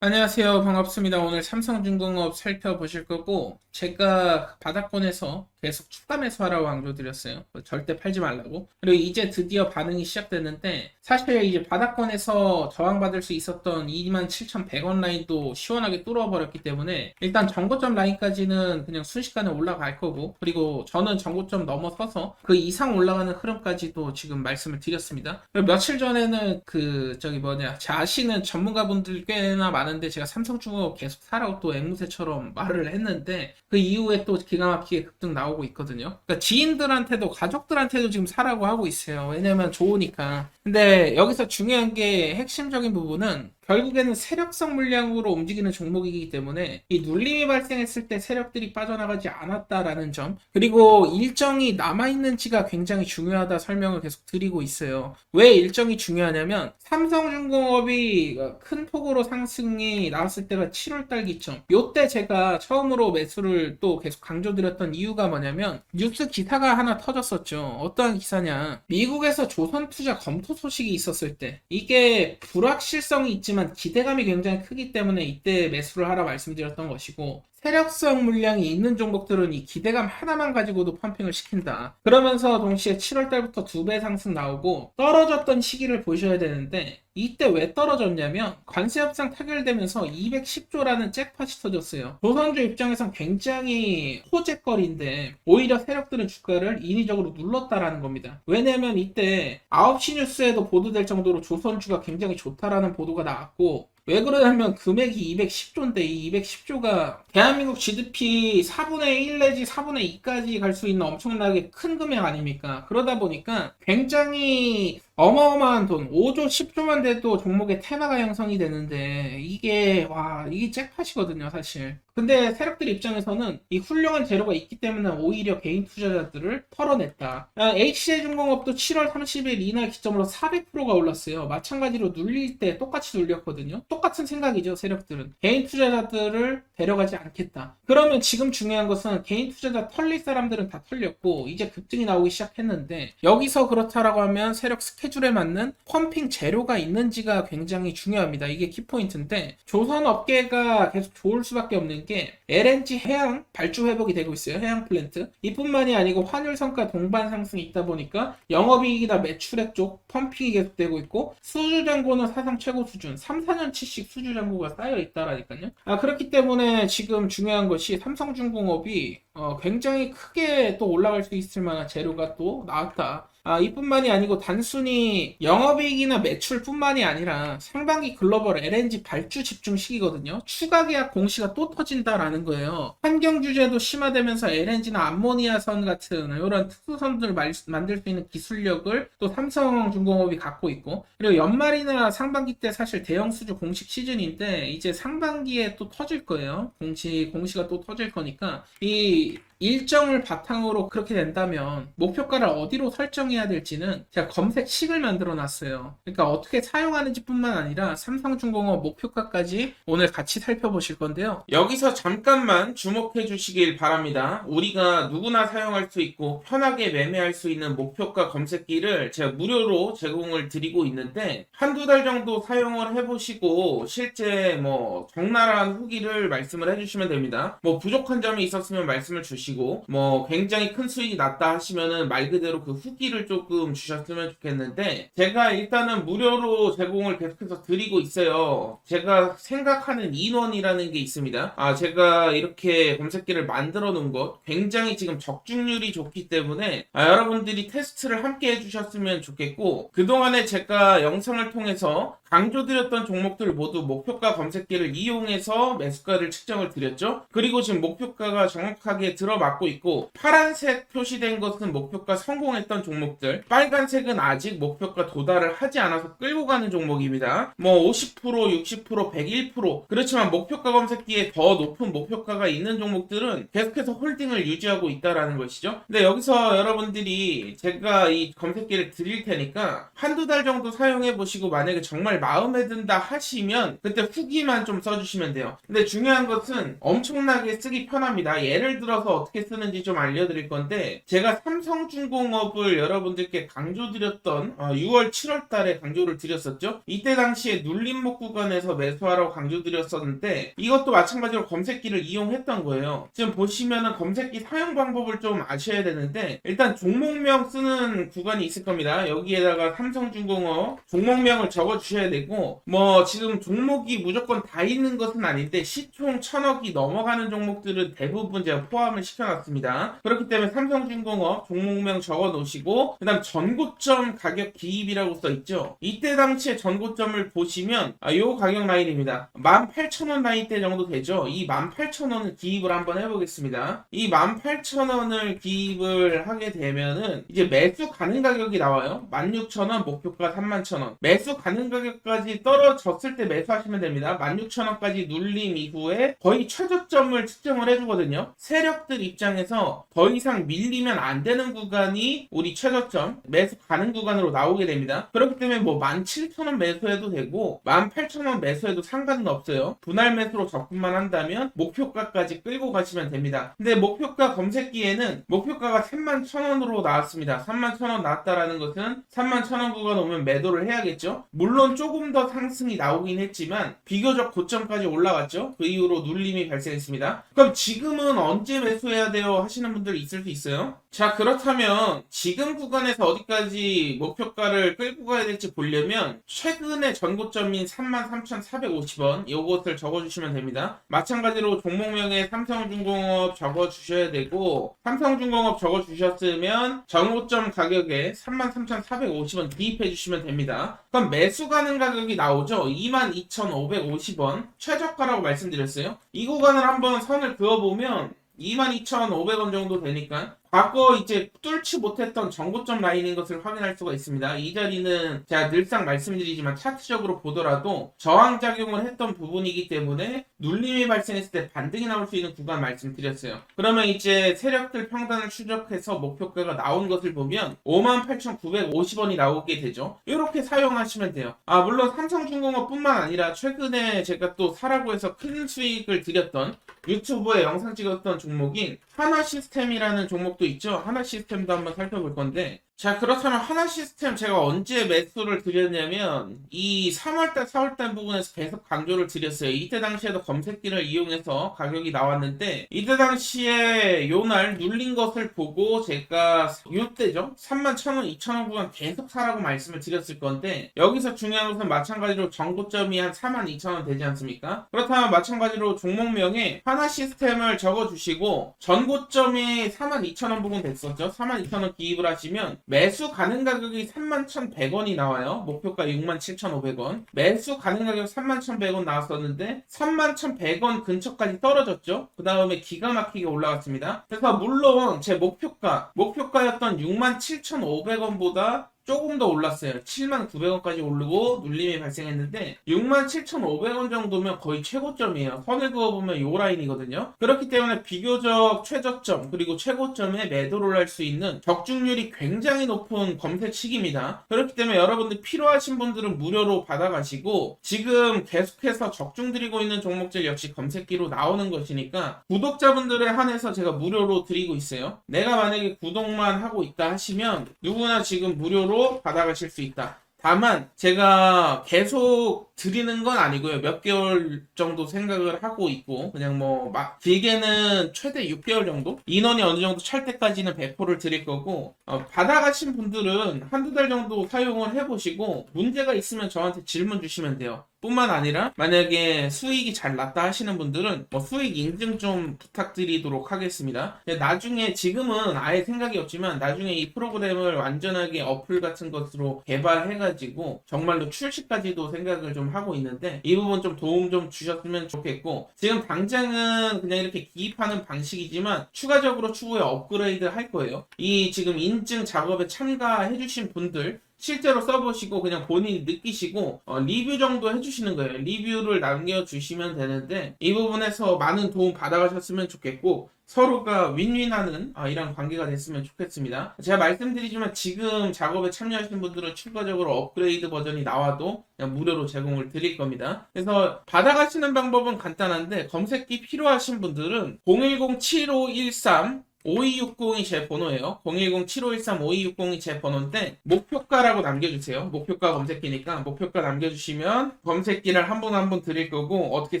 안녕하세요. 반갑습니다. 오늘 삼성중공업 살펴보실 거고, 제가 바닥권에서 계속 추가 매수하라고 강조드렸어요. 절대 팔지 말라고. 그리고 이제 드디어 반응이 시작됐는데, 사실 이제 바닥권에서 저항받을 수 있었던 27,100원 라인도 시원하게 뚫어버렸기 때문에, 일단 정고점 라인까지는 그냥 순식간에 올라갈 거고, 그리고 저는 정고점 넘어서서 그 이상 올라가는 흐름까지도 지금 말씀을 드렸습니다. 며칠 전에는 그, 저기 뭐냐, 제 아시는 전문가분들 꽤나 많은데, 제가 삼성중공업 계속 사라고 또 앵무새처럼 말을 했는데, 그 이후에 또 기가 막히게 급등 나오 고 있거든요. 그러니까 지인들한테도 가족들한테도 지금 사라고 하고 있어요. 왜냐면 좋으니까. 근데 여기서 중요한 게 핵심적인 부분은 결국에는 세력성 물량으로 움직이는 종목이기 때문에 이 눌림이 발생했을 때 세력들이 빠져나가지 않았다라는 점 그리고 일정이 남아있는지가 굉장히 중요하다 설명을 계속 드리고 있어요. 왜 일정이 중요하냐면 삼성중공업이 큰 폭으로 상승이 나왔을 때가 7월달 기점 요때 제가 처음으로 매수를 또 계속 강조드렸던 이유가 뭐냐면 뉴스 기사가 하나 터졌었죠. 어떠한 기사냐 미국에서 조선투자 검토 소식이 있었을 때 이게 불확실성이 있지만 기대감이 굉장히 크기 때문에 이때 매수를 하라 말씀드렸던 것이고 세력성 물량이 있는 종목들은 이 기대감 하나만 가지고도 펌핑을 시킨다. 그러면서 동시에 7월 달부터 두 배 상승 나오고 떨어졌던 시기를 보셔야 되는데 이때 왜 떨어졌냐면 관세 협상 타결되면서 210조라는 잭팟이 터졌어요. 조선주 입장에선 굉장히 호재거리인데 오히려 세력들은 주가를 인위적으로 눌렀다라는 겁니다. 왜냐면 이때 9시 뉴스에도 보도될 정도로 조선주가 굉장히 좋다라는 보도가 나왔고 왜 그러냐면 금액이 210조인데 이 210조가 대한민국 GDP 4분의 1 내지 4분의 2까지 갈 수 있는 엄청나게 큰 금액 아닙니까? 그러다 보니까 굉장히 어마어마한 돈, 5조, 10조만 돼도 종목의 테마가 형성이 되는데 이게 와 이게 잭팟이거든요 사실. 근데 세력들 입장에서는 이 훌륭한 재료가 있기 때문에 오히려 개인 투자자들을 털어냈다. 아, HJ중공업도 7월 30일 이날 기점으로 400%가 올랐어요. 마찬가지로 눌릴 때 똑같이 눌렸거든요. 똑같은 생각이죠 세력들은. 개인 투자자들을 데려가지 않겠다. 그러면 지금 중요한 것은 개인 투자자 털릴 사람들은 다 털렸고 이제 급등이 나오기 시작했는데 여기서 그렇다라고 하면 세력 스케줄에 맞는 펌핑 재료가 있는지가 굉장히 중요합니다. 이게 키포인트인데 조선 업계가 계속 좋을 수밖에 없는 게 LNG 해양 발주 회복이 되고 있어요. 해양 플랜트. 이뿐만이 아니고 환율 성과 동반 상승이 있다 보니까 영업이익이나 매출액 쪽 펌핑이 계속되고 있고 수주 잔고는 사상 최고 수준 3, 4년치씩 수주 잔고가 쌓여 있다라니까요. 아 그렇기 때문에 지금 중요한 것이 삼성중공업이 어, 굉장히 크게 또 올라갈 수 있을 만한 재료가 또 나왔다. 아, 이뿐만이 아니고 단순히 영업이익이나 매출뿐만이 아니라 상반기 글로벌 LNG 발주 집중 시기거든요. 추가 계약 공시가 또 터진다라는 거예요. 환경 규제도 심화되면서 LNG나 암모니아선 같은 이런 특수선들 만들 수 있는 기술력을 또 삼성중공업이 갖고 있고 그리고 연말이나 상반기 때 사실 대형 수주 공식 시즌인데 이제 상반기에 또 터질 거예요. 공시 공시가 또 터질 거니까 이 be 일정을 바탕으로 그렇게 된다면 목표가를 어디로 설정해야 될지는 제가 검색식을 만들어 놨어요. 그러니까 어떻게 사용하는지 뿐만 아니라 삼성중공업 목표가까지 오늘 같이 살펴보실 건데요. 여기서 잠깐만 주목해 주시길 바랍니다. 우리가 누구나 사용할 수 있고 편하게 매매할 수 있는 목표가 검색기를 제가 무료로 제공을 드리고 있는데 한두 달 정도 사용을 해보시고 실제 뭐 적나라한 후기를 말씀을 해주시면 됩니다. 뭐 부족한 점이 있었으면 말씀을 주시고 주시고 뭐 굉장히 큰 수익이 났다 하시면은 말 그대로 그 후기를 조금 주셨으면 좋겠는데 제가 일단은 무료로 제공을 계속해서 드리고 있어요. 제가 생각하는 인원이라는 게 있습니다. 아 제가 이렇게 검색기를 만들어 놓은 것 굉장히 지금 적중률이 좋기 때문에 아, 여러분들이 테스트를 함께 해주셨으면 좋겠고 그동안에 제가 영상을 통해서 강조드렸던 종목들 모두 목표가 검색기를 이용해서 매수가를 측정을 드렸죠. 그리고 지금 목표가가 정확하게 들어맞고 있고 파란색 표시된 것은 목표가 성공했던 종목들 빨간색은 아직 목표가 도달을 하지 않아서 끌고 가는 종목입니다. 뭐 50%, 60%, 101% 그렇지만 목표가 검색기에 더 높은 목표가가 있는 종목들은 계속해서 홀딩을 유지하고 있다라는 것이죠. 근데 여기서 여러분들이 제가 이 검색기를 드릴 테니까 한두 달 정도 사용해 보시고 만약에 정말 마음에 든다 하시면 그때 후기만 좀 써주시면 돼요. 근데 중요한 것은 엄청나게 쓰기 편합니다. 예를 들어서 어떻게 쓰는지 좀 알려드릴 건데 제가 삼성중공업을 여러분들께 강조드렸던 6월 7월 달에 강조를 드렸었죠. 이때 당시에 눌림목 구간에서 매수하라고 강조드렸었는데 이것도 마찬가지로 검색기를 이용했던 거예요. 지금 보시면은 검색기 사용 방법을 좀 아셔야 되는데 일단 종목명 쓰는 구간이 있을 겁니다. 여기에다가 삼성중공업 종목명을 적어 주셔야 되고 뭐 지금 종목이 무조건 다 있는 것은 아닌데 시총 천억이 넘어가는 종목들은 대부분 제가 포함을 시켜놨습니다. 그렇기 때문에 삼성중공업 종목명 적어 놓으시고 그다음 전고점 가격 기입이라고 써 있죠. 이때 당시에 전고점을 보시면 아, 요 가격 라인입니다. 18,000원 라인대 정도 되죠. 이 18,000원을 기입을 한번 해보겠습니다. 이 18,000원을 기입을 하게 되면은 이제 매수 가능 가격이 나와요. 16,000원 목표가 31,000원. 매수 가능 가격 까지 떨어졌을 때 매수하시면 됩니다. 16,000원까지 눌림 이후에 거의 최저점을 측정을 해주거든요. 세력들 입장에서 더 이상 밀리면 안 되는 구간이 우리 최저점 매수 가능 구간으로 나오게 됩니다. 그렇기 때문에 뭐 17,000원 매수해도 되고 18,000원 매수해도 상관은 없어요. 분할 매수로 접근만 한다면 목표가까지 끌고 가시면 됩니다. 근데 목표가 검색기에는 목표가가 31,000원으로 나왔습니다. 31,000원 나왔다라는 것은 31,000원 구간 오면 매도를 해야겠죠. 물론 조금 더 상승이 나오긴 했지만 비교적 고점까지 올라갔죠. 그 이후로 눌림이 발생했습니다. 그럼 지금은 언제 매수해야 돼요? 하시는 분들 있을 수 있어요. 자 그렇다면 지금 구간에서 어디까지 목표가를 끌고 가야 될지 보려면 최근의 전고점인 33,450원 이것을 적어주시면 됩니다. 마찬가지로 종목명에 삼성중공업 적어주셔야 되고 삼성중공업 적어주셨으면 전고점 가격에 33,450원 기입해 주시면 됩니다. 그럼 매수 가능 가격이 나오죠. 22,550원 최저가라고 말씀드렸어요. 이 구간을 한번 선을 그어보면 22,500원 정도 되니까 과거 이제 뚫지 못했던 정고점 라인인 것을 확인할 수가 있습니다. 이 자리는 제가 늘상 말씀드리지만 차트적으로 보더라도 저항작용을 했던 부분이기 때문에 눌림이 발생했을 때 반등이 나올 수 있는 구간 말씀드렸어요. 그러면 이제 세력들 평단을 추적해서 목표가가 나온 것을 보면 58,950원이 나오게 되죠. 이렇게 사용하시면 돼요. 아 물론 삼성중공업뿐만 아니라 최근에 제가 또 사라고 해서 큰 수익을 드렸던 유튜브에 영상 찍었던 종목인 하나 시스템이라는 종목 도 있죠. 하나 시스템도 한번 살펴볼 건데 자 그렇다면 하나 시스템 제가 언제 매수를 드렸냐면 이 3월달 4월달 부분에서 계속 강조를 드렸어요. 이때 당시에도 검색기를 이용해서 가격이 나왔는데 이때 당시에 요날 눌린 것을 보고 제가 요때죠? 31,000원 2,000원 구간 계속 사라고 말씀을 드렸을 건데 여기서 중요한 것은 마찬가지로 정고점이 한 42,000원 되지 않습니까? 그렇다면 마찬가지로 종목명에 하나 시스템을 적어주시고 전고점이 42,000원 부분 됐었죠? 42,000원 기입을 하시면 매수 가능 가격이 31,100원이 나와요. 목표가 67,500원. 매수 가능 가격 31,100원 나왔었는데 31,100원 근처까지 떨어졌죠. 그 다음에 기가 막히게 올라갔습니다. 그래서 물론 제 목표가 목표가였던 67,500원보다 조금 더 올랐어요. 7만900원까지 오르고 눌림이 발생했는데 6만 7,500원 정도면 거의 최고점이에요. 선을 그어보면 요 라인이거든요. 그렇기 때문에 비교적 최저점 그리고 최고점에 매도를 할 수 있는 적중률이 굉장히 높은 검색 시기입니다. 그렇기 때문에 여러분들 필요하신 분들은 무료로 받아가시고 지금 계속해서 적중 드리고 있는 종목들 역시 검색기로 나오는 것이니까 구독자분들에 한해서 제가 무료로 드리고 있어요. 내가 만약에 구독만 하고 있다 하시면 누구나 지금 무료로 받아가실 수 있다. 다만 제가 계속 드리는 건 아니고요. 몇 개월 정도 생각을 하고 있고 그냥 뭐 막 길게는 최대 6개월 정도 인원이 어느 정도 찰 때까지는 배포를 드릴 거고 어, 받아가신 분들은 한두 달 정도 사용을 해보시고 문제가 있으면 저한테 질문 주시면 돼요. 뿐만 아니라 만약에 수익이 잘 났다 하시는 분들은 뭐 수익 인증 좀 부탁드리도록 하겠습니다. 나중에 지금은 아예 생각이 없지만 나중에 이 프로그램을 완전하게 어플 같은 것으로 개발해가지고 정말로 출시까지도 생각을 좀 하고 있는데 이 부분 좀 도움 좀 주셨으면 좋겠고 지금 당장은 그냥 이렇게 기입하는 방식이지만 추가적으로 추후에 업그레이드 할 거예요. 이 지금 인증 작업에 참가해 주신 분들 실제로 써보시고 그냥 본인이 느끼시고 어, 리뷰 정도 해주시는 거예요. 리뷰를 남겨주시면 되는데 이 부분에서 많은 도움 받아가셨으면 좋겠고 서로가 윈윈하는 아, 이런 관계가 됐으면 좋겠습니다. 제가 말씀드리지만 지금 작업에 참여하신 분들은 추가적으로 업그레이드 버전이 나와도 무료로 제공을 드릴 겁니다. 그래서 받아가시는 방법은 간단한데 검색기 필요하신 분들은 010-7513 5260이 제 번호예요. 010-7513-5260이 제 번호인데 목표가라고 남겨주세요. 목표가 검색기니까 목표가 남겨주시면 검색기를 한 번 한 번 드릴 거고 어떻게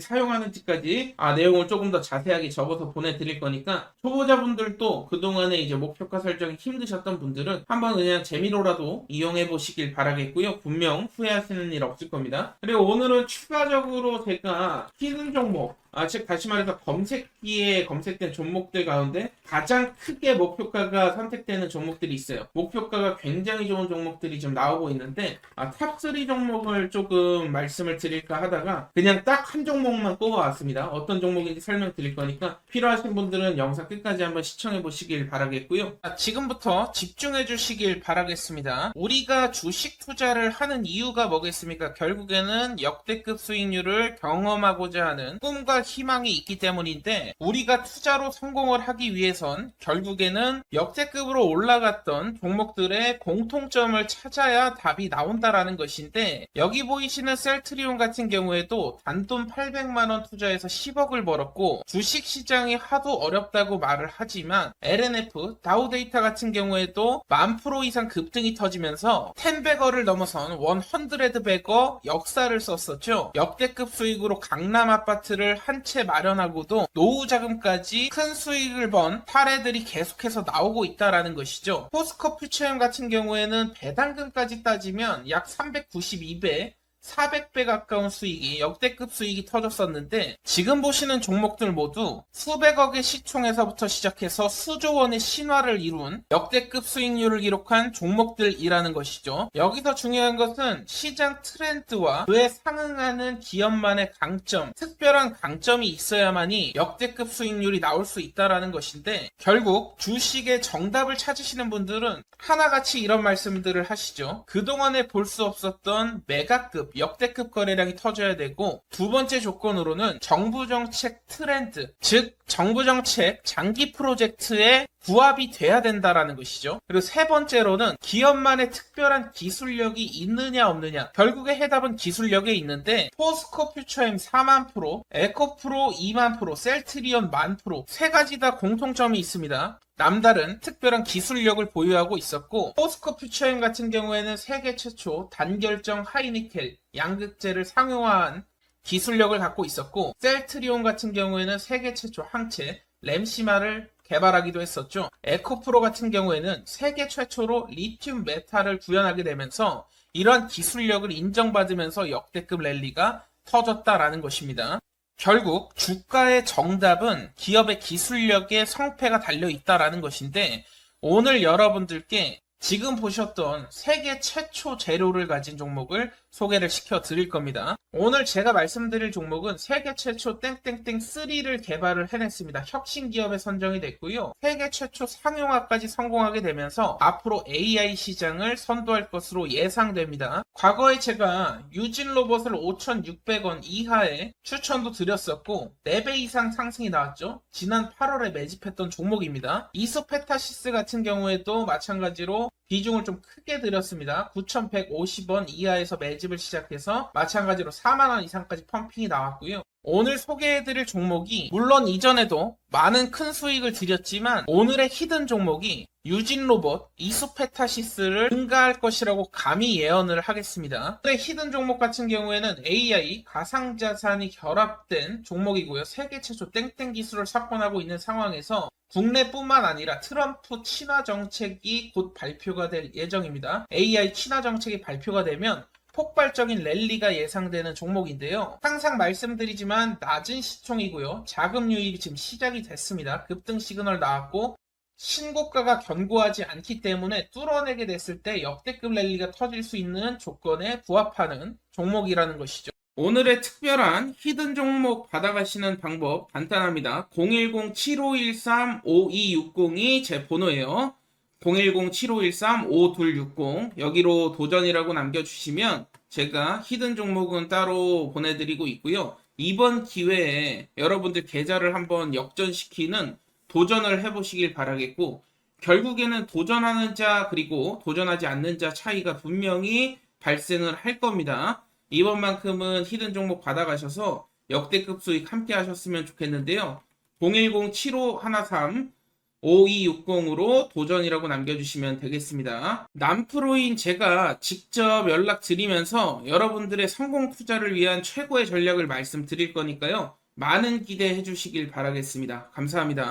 사용하는지까지 아 내용을 조금 더 자세하게 적어서 보내드릴 거니까 초보자분들도 그동안에 이제 목표가 설정이 힘드셨던 분들은 한번 그냥 재미로라도 이용해 보시길 바라겠고요. 분명 후회하시는 일 없을 겁니다. 그리고 오늘은 추가적으로 제가 히든 종목 아, 즉 다시 말해서 검색기에 검색된 종목들 가운데 가장 크게 목표가가 선택되는 종목들이 있어요. 목표가가 굉장히 좋은 종목들이 좀 나오고 있는데 아, 탑3 종목을 조금 말씀을 드릴까 하다가 그냥 딱 한 종목만 꼽아왔습니다. 어떤 종목인지 설명드릴 거니까 필요하신 분들은 영상 끝까지 한번 시청해 보시길 바라겠고요. 아, 지금부터 집중해 주시길 바라겠습니다. 우리가 주식 투자를 하는 이유가 뭐겠습니까? 결국에는 역대급 수익률을 경험하고자 하는 꿈과 희망이 있기 때문인데 우리가 투자로 성공을 하기 위해선 결국에는 역대급으로 올라갔던 종목들의 공통점을 찾아야 답이 나온다라는 것인데 여기 보이시는 셀트리온 같은 경우에도 단돈 800만 원 투자해서 10억을 벌었고 주식 시장이 하도 어렵다고 말을 하지만 LNF 다우데이터 같은 경우에도 만 프로 이상 급등이 터지면서 10배거를 넘어선 100배거 역사를 썼었죠. 역대급 수익으로 강남 아파트를 한 채 마련하고도 노후 자금까지 큰 수익을 번 사례들이 계속해서 나오고 있다라는 것이죠. 포스코 퓨처엠 같은 경우에는 배당금까지 따지면 약 392배 400배 가까운 수익이 역대급 수익이 터졌었는데 지금 보시는 종목들 모두 수백억의 시총에서부터 시작해서 수조 원의 신화를 이룬 역대급 수익률을 기록한 종목들이라는 것이죠. 여기서 중요한 것은 시장 트렌드와 그에 상응하는 기업만의 강점, 특별한 강점이 있어야만이 역대급 수익률이 나올 수 있다라는 것인데 결국 주식의 정답을 찾으시는 분들은 하나같이 이런 말씀들을 하시죠. 그동안에 볼 수 없었던 메가급 역대급 거래량이 터져야 되고 두 번째 조건으로는 정부 정책 트렌드, 즉 정부 정책 장기 프로젝트에 부합이 돼야 된다라는 것이죠. 그리고 세 번째로는 기업만의 특별한 기술력이 있느냐 없느냐. 결국에 해답은 기술력에 있는데 포스코 퓨처엠 4만 프로, 에코프로 2만 프로, 셀트리온 만 프로 세 가지 다 공통점이 있습니다. 남다른 특별한 기술력을 보유하고 있었고 포스코 퓨처엠 같은 경우에는 세계 최초 단결정 하이니켈 양극재를 상용화한 기술력을 갖고 있었고 셀트리온 같은 경우에는 세계 최초 항체 램시마를 개발하기도 했었죠. 에코프로 같은 경우에는 세계 최초로 리튬 메탈을 구현하게 되면서 이러한 기술력을 인정받으면서 역대급 랠리가 터졌다라는 것입니다. 결국 주가의 정답은 기업의 기술력에 성패가 달려 있다라는 것인데 오늘 여러분들께 지금 보셨던 세계 최초 재료를 가진 종목을 소개를 시켜 드릴 겁니다. 오늘 제가 말씀드릴 종목은 세계 최초 땡땡땡 3를 개발을 해냈습니다. 혁신 기업에 선정이 됐고요. 세계 최초 상용화까지 성공하게 되면서 앞으로 AI 시장을 선도할 것으로 예상됩니다. 과거에 제가 유진 로봇을 5,600원 이하에 추천도 드렸었고 4배 이상 상승이 나왔죠. 지난 8월에 매집했던 종목입니다. 이소페타시스 같은 경우에도 마찬가지로 비중을 좀 크게 드렸습니다. 9,150원 이하에서 매집을 시작해서 마찬가지로 4만원 이상까지 펌핑이 나왔고요. 오늘 소개해드릴 종목이 물론 이전에도 많은 큰 수익을 드렸지만 오늘의 히든 종목이 유진 로봇 이소페타시스를 능가할 것이라고 감히 예언을 하겠습니다. 오늘의 히든 종목 같은 경우에는 AI 가상자산이 결합된 종목이고요. 세계 최초 땡땡 기술을 석권하고 있는 상황에서 국내뿐만 아니라 트럼프 친화 정책이 곧 발표가 될 예정입니다. AI 친화 정책이 발표가 되면 폭발적인 랠리가 예상되는 종목인데요. 항상 말씀드리지만 낮은 시총이고요. 자금 유입이 지금 시작이 됐습니다. 급등 시그널 나왔고 신고가가 견고하지 않기 때문에 뚫어내게 됐을 때 역대급 랠리가 터질 수 있는 조건에 부합하는 종목이라는 것이죠. 오늘의 특별한 히든 종목 받아가시는 방법 간단합니다. 010-7513-5260이 제 번호예요. 010-7513-5260 여기로 도전이라고 남겨주시면 제가 히든 종목은 따로 보내드리고 있고요. 이번 기회에 여러분들 계좌를 한번 역전시키는 도전을 해보시길 바라겠고 결국에는 도전하는 자 그리고 도전하지 않는 자 차이가 분명히 발생을 할 겁니다. 이번만큼은 히든 종목 받아가셔서 역대급 수익 함께 하셨으면 좋겠는데요. 010-7513 5260으로 도전이라고 남겨주시면 되겠습니다. 남프로인 제가 직접 연락드리면서 여러분들의 성공 투자를 위한 최고의 전략을 말씀드릴 거니까요. 많은 기대해 주시길 바라겠습니다. 감사합니다.